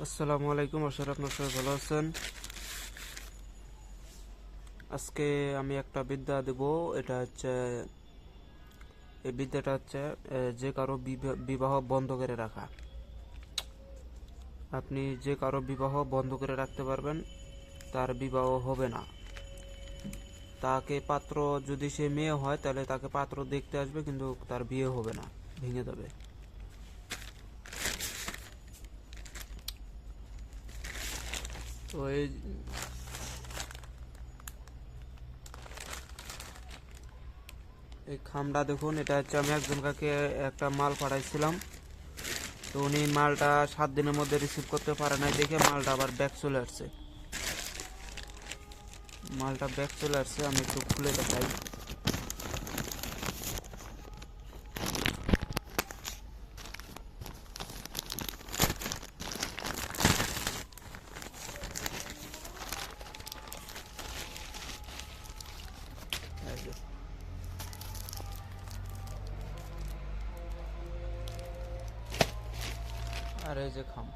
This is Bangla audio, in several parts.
আসসালামু আলাইকুম করি আপনার সবাই ভালো আছেন। আজকে আমি একটা বিদ্যা দেব, এটা হচ্ছে, এই বিদ্যাটা হচ্ছে যে কারও বিবা- বিবাহ বন্ধ করে রাখা। আপনি যে কারও বিবাহ বন্ধ করে রাখতে পারবেন, তার বিবাহ হবে না। তাকে পাত্র, যদি সে মেয়ে হয়, তাহলে তাকে পাত্র দেখতে আসবে, কিন্তু তার বিয়ে হবে না, ভেঙে যাবে। তো এই এই খামটা দেখুন, এটা হচ্ছে আমি একজন কাকে একটা মাল পাঠাইছিলাম। তো উনি মালটা সাত দিনের মধ্যে রিসিভ করতে পারে নাই দেখে মালটা আবার ব্যাক চলে আসছে। মালটা ব্যাক চলে আসছে, আমি একটু খুলে দেখাই। আর যে খাম।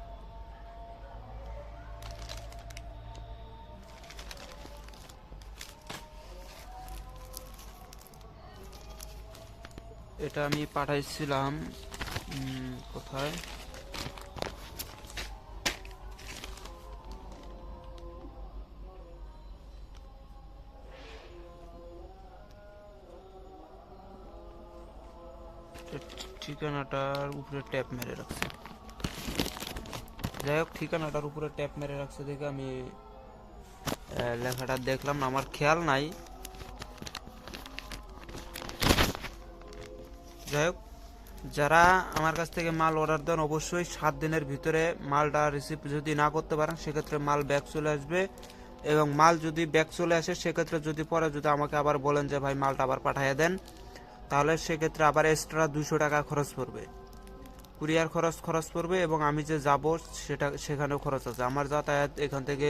এটা আমি পাঠাইছিলাম কোথায়? ঠিকানাটার উপরে ট্যাপ মেরে রাখছে। যাই হোক ঠিকানাটার উপরে ট্যাপ মেরে রাখছে দেখে আমি লেখাটা দেখলাম না, আমার খেয়াল নাই। যাই হোক যারা আমার কাছ থেকে মাল অর্ডার দেন, অবশ্যই সাত দিনের ভিতরে মালটা রিসিভ যদি না করতে পারেন, সেক্ষেত্রে মাল ব্যাক চলে আসবে। এবং মাল যদি ব্যাক চলে আসে, সেক্ষেত্রে যদি পরে যদি আমাকে আবার বলেন যে, ভাই, মালটা আবার পাঠিয়ে দেন, তাহলে সেক্ষেত্রে আবার এক্সট্রা দুশো টাকা খরচ পড়বে। কুরিয়ার খরচ খরচ পড়বে এবং আমি যে যাব সেটা, সেখানেও খরচ আছে। আমার যাতায়াত এখান থেকে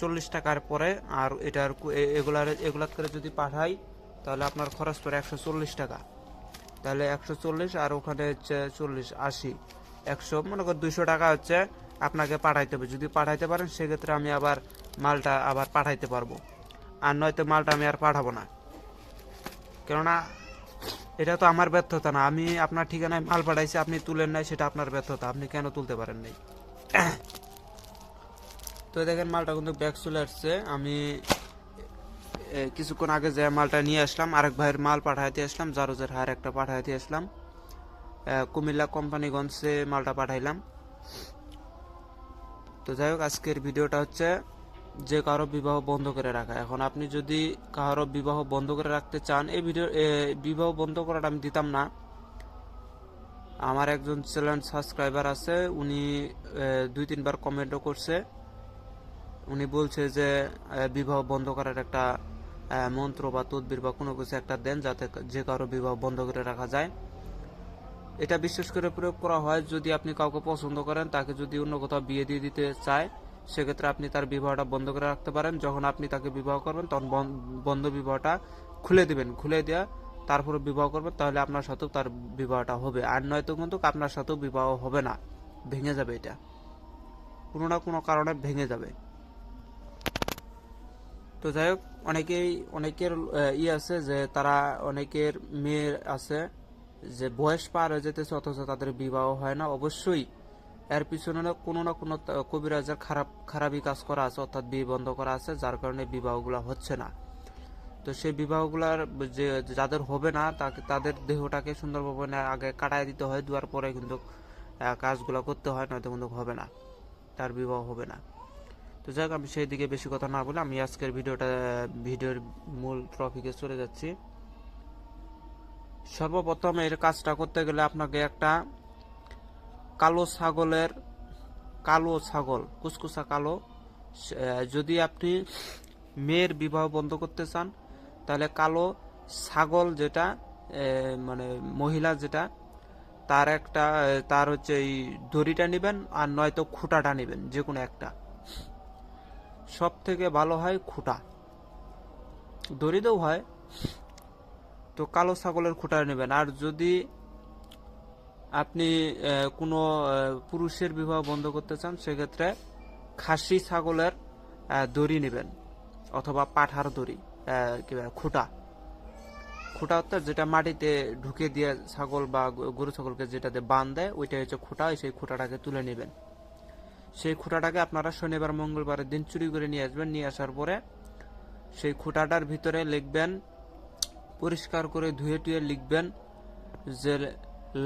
চল্লিশ টাকার পরে আর এটার এগুলার এগুলার করে যদি পাঠাই, তাহলে আপনার খরচ পড়ে একশো চল্লিশ টাকা। তাহলে একশো চল্লিশ আর ওখানে হচ্ছে চল্লিশ, আশি। একশো, মনে কর দুশো টাকা হচ্ছে আপনাকে পাঠাইতে হবে। যদি পাঠাইতে পারেন, সেক্ষেত্রে আমি আবার মালটা আবার পাঠাইতে পারব। আর নয়তো মালটা আমি আর পাঠাবো না। কেননা এটা তো আমার ব্যর্থতা না। আমি আপনার ঠিকানায় মাল পাঠাইছি, আপনি তুলেন নাই, সেটা আপনার ব্যর্থতা। আপনি কেন তুলতে পারেন নাই? তো দেখেন, মালটা কিন্তু ব্যাগ চলে আসছে। আমি কিছুক্ষণ আগে যে মালটা নিয়ে আসলাম, আরেক ভাইয়ের মাল পাঠাইতে আসলাম, জারোজের হার একটা পাঠাইতে আসলাম। কুমিল্লা কোম্পানিগঞ্জে মালটা পাঠাইলাম। তো যাই হোক, আজকের ভিডিওটা হচ্ছে যে কারও বিবাহ বন্ধ করে রাখা। এখন আপনি যদি কারও বিবাহ বন্ধ করে রাখতে চান, এই ভিডিও বিবাহ বন্ধ করাটা আমি দিতাম না। আমার একজন চ্যানেল সাবস্ক্রাইবার আছে, উনি দুই তিনবার কমেন্টও করছে। উনি বলছে যে বিবাহ বন্ধ করার একটা মন্ত্র বা তদবির বা কোনো কিছু একটা দেন যাতে যে কারও বিবাহ বন্ধ করে রাখা যায়। এটা বিশেষ করে প্রয়োগ করা হয় যদি আপনি কাউকে পছন্দ করেন, তাকে যদি অন্য কোথাও বিয়ে দিয়ে দিতে চায় সেক্ষেত্রে আপনি তার বিবাহটা বন্ধ করে রাখতে পারেন। যখন আপনি তাকে বিবাহ করবেন, তখন বন- বন্ধ বিবাহটা খুলে দিবেন। খুলে দেওয়া তারপরে বিবাহ করবেন, তাহলে আপনার সাথেও তার বিবাহটা হবে। আর নয়তো কিন্তু আপনার সাথেও বিবাহ হবে না। ভেঙে যাবে এটা। কোনো না কোনো কারণে ভেঙে যাবে। তো যাই হোক, অনেকেই, অনেকের ই আছে যে তারা অনেকের মেয়ে আছে যে বয়স পার হয়ে যেতেছে, অথচ তাদের বিবাহ হয় না। অবশ্যই এর পিছনে কোনো না কোনো কবিরাজের খারাপ, খারাপই কাজ করা আছে, অর্থাৎ বিয়ে বন্ধ করা আছে, যার কারণে বিবাহগুলো হচ্ছে না। তো সেই বিবাহগুলার যে, যাদের হবে না, তাকে তাদের দেহটাকে সুন্দরভাবে আগে কাটায় দিতে হয়, দেওয়ার পরে কিন্তু কাজগুলো করতে হয়, নয়তো কিন্তু হবে না। তার বিবাহ হবে না। তো যাই আমি সেই দিকে বেশি কথা না বলে আমি আজকের ভিডিওটা, ভিডিওর মূল টপিকে চলে যাচ্ছি। সর্বপ্রথম এর কাজটা করতে গেলে আপনাকে একটা কালো ছাগলের কালো ছাগল, কুসকুসা কালো যদি আপনি মেয়ের বিবাহ বন্ধ করতে চান, তাহলে কালো ছাগল যেটা মানে মহিলা যেটা, তার একটা তার হচ্ছে এই দড়িটা নেবেন আর নয়তো খুঁটাটা নেবেন যে কোনো একটা। সব থেকে ভালো হয় খুঁটা। দড়িতেও হয়, তো কালো ছাগলের খুঁটা নেবেন। আর যদি আপনি কোনো পুরুষের বিবাহ বন্ধ করতে চান সেক্ষেত্রে খাসি ছাগলের দড়ি নেবেন অথবা পাঠার দড়ি কি বলে, খুঁটা। খুঁটা অর্থাৎ যেটা মাটিতে ঢুকে দিয়ে ছাগল বা গরু ছাগলকে যেটাতে বান দেয় ওইটা হচ্ছে খুঁটা সেই খুঁটাটাকে তুলে নেবেন। সেই খুঁটাটাকে আপনারা শনিবার মঙ্গলবারের দিন চুরি করে নিয়ে আসবেন নিয়ে আসার পরে সেই খুঁটাটার ভিতরে লিখবেন পরিষ্কার করে ধুয়ে টুয়ে লিখবেন যে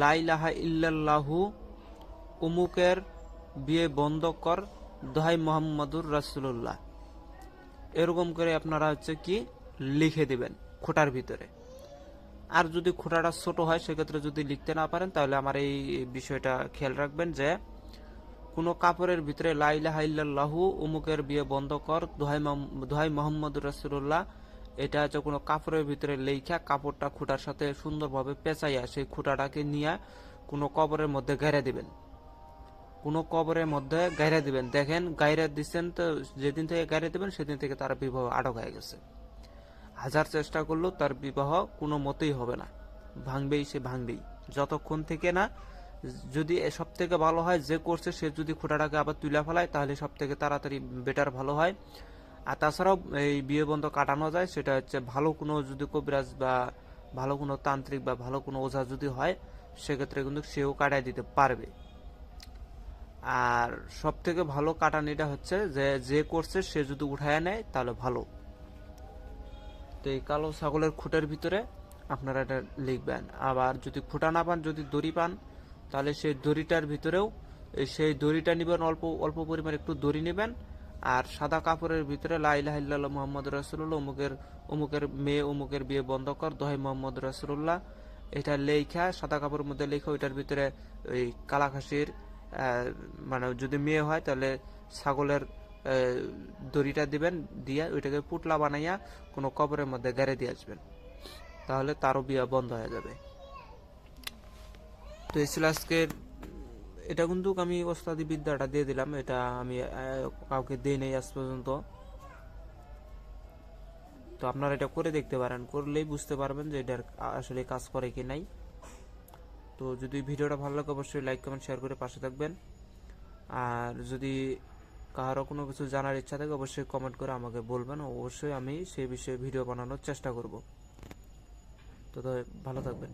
লাইলাহা ইল্লাল্লাহু উমুকের বিয়ে বন্ধ কর, দোহাই মোহাম্মদুর রাসুল্লাহ এরকম করে আপনারা হচ্ছে কি লিখে দিবেন খোটার ভিতরে। আর যদি খোটাটা ছোট হয়, সেক্ষেত্রে যদি লিখতে না পারেন, তাহলে আমার এই বিষয়টা খেয়াল রাখবেন যে, কোনো কাপড়ের ভিতরে লাইলাহা ইল্লাল্লাহু উমুকের বিয়ে বন্ধ কর, দোহাই দোহাই মোহাম্মদ রাসুল্লাহ এটা হচ্ছে কোনো কাপড়ের ভিতরে লেখা কাপড়টা খুঁটার সাথে সুন্দরভাবে পেঁচাইয়া সেই খুঁটাটাকে নিয়ে কোনো কবরের মধ্যে গেড়ে দিবেন। কোনো কবরের মধ্যে গাইরা দিবেন। দেখেন, গাইরা দিচ্ছেন তো যেদিন থেকে গাইরা দিবেন, সেদিন থেকে তার বিবাহ আটক হয়ে গেছে। হাজার চেষ্টা করলেও তার বিবাহ কোনো মতেই হবে না। ভাঙবেই সে ভাঙবেই। যতক্ষণ থেকে না যদি সব থেকে ভালো হয়, যে করছে সে যদি খোঁটাটাকে আবার তুলে ফেলায়, তাহলে সব থেকে তাড়াতাড়ি বেটার ভালো হয়। আর তাছাড়াও এই বিয়ে বন্ধ কাটানো যায়, সেটা হচ্ছে ভালো কোনো যদি কবিরাজ বা ভালো কোনো তান্ত্রিক বা ভালো কোনো ওঝা যদি হয়, সেক্ষেত্রে কিন্তু সেও কাটায় দিতে পারবে। আর সব থেকে ভালো কাটানিটা হচ্ছে যে যে করছে সে যদি উঠায় নেয়, তাহলে ভালো। তো এই কালো ছাগলের খুঁটের ভিতরে আপনারা এটা লিখবেন। আবার যদি খুঁটা না পান, যদি দড়ি পান, তাহলে সেই দড়িটার ভিতরেও সেই দড়িটা নেবেন, অল্প অল্প পরিমাণ একটু দড়ি নেবেন আর সাদা কাপড়ের ভিতরে লাইলাহ মোহাম্মদ রাসুল্লাহ অমুকের অমুকের মেয়ে, অমুকের বিয়ে বন্ধ কর, দোহাই মোহাম্মদ রাসুল্লাহ এটা লেখা সাদা কাপড়ের মধ্যে লেখা, ওইটার ভিতরে ওই কালাখাসির মানে যদি মেয়ে হয় তাহলে ছাগলের দড়িটা দিবেন, দিয়ে ওইটাকে পুটলা বানাইয়া কোনো কবরের মধ্যে গেড়ে দিয়ে আসবেন। তাহলে তারও বিয়ে বন্ধ হয়ে যাবে। তো এই আজকের এটা কিন্তু আমি ওস্তাদি বিদ্যাটা দিয়ে দিলাম, এটা আমি কাউকে দিই নাই আজ পর্যন্ত। তো আপনারা এটা করে দেখতে পারেন, করলেই বুঝতে পারবেন যে এটার আসলে কাজ করে কি নাই। তো যদি ভিডিওটা ভালো লাগে অবশ্যই লাইক, কমেন্ট, শেয়ার করে পাশে থাকবেন। আর যদি কারও কোনো কিছু জানার ইচ্ছা থাকে অবশ্যই কমেন্ট করে আমাকে বলবেন, অবশ্যই আমি সেই বিষয়ে ভিডিও বানানোর চেষ্টা করব। তো ভালো থাকবেন।